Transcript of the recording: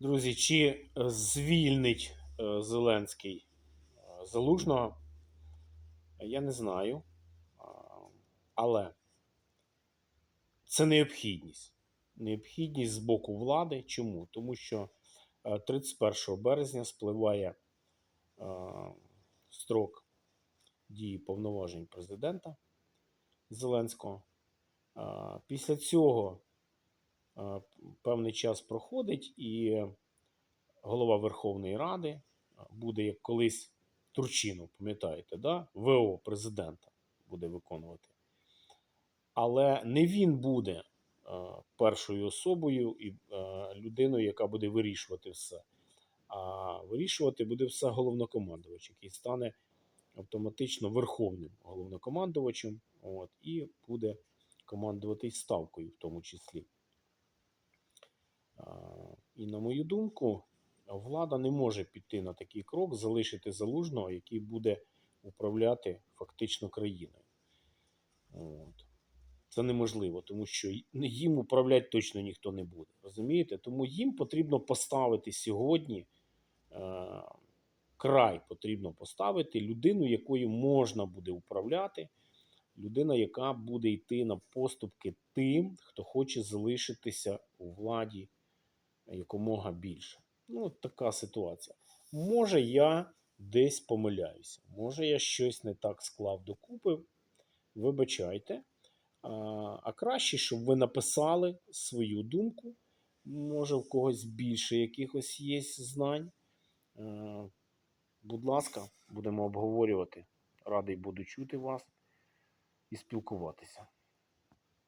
Друзі, чи е, звільнить е, Зеленський е, Залужного? Я не знаю. Але це необхідність. Необхідність з боку влади. Чому? Тому що е, 31 березня спливає строк дії повноважень президента Зеленського. Після цього певний час проходить, і голова Верховної Ради буде як колись Турчинов, пам'ятаєте, да? ВО президента буде виконувати. Але не він буде першою особою і людиною, яка буде вирішувати все. А вирішувати буде все головнокомандувач, який стане автоматично верховним головнокомандувачем, от, і буде командувати ставкою в тому числі. І на мою думку, влада не може піти на такий крок, залишити залужного, який буде управляти фактично країною. От. Це неможливо, тому що їм управляти точно ніхто не буде. Розумієте? Тому їм потрібно поставити сьогодні е, край потрібно поставити людину, якою можна буде управляти, людина, яка буде йти на поступки тим, хто хоче залишитися у владі якомога більше. Ну, от така ситуація. Може, я десь помиляюся, може, я щось не так склав докупи. Вибачайте. А, краще, щоб ви написали свою думку. Може, в когось більше якихось є знань. Будь ласка, будемо обговорювати. Радий буду чути вас і спілкуватися.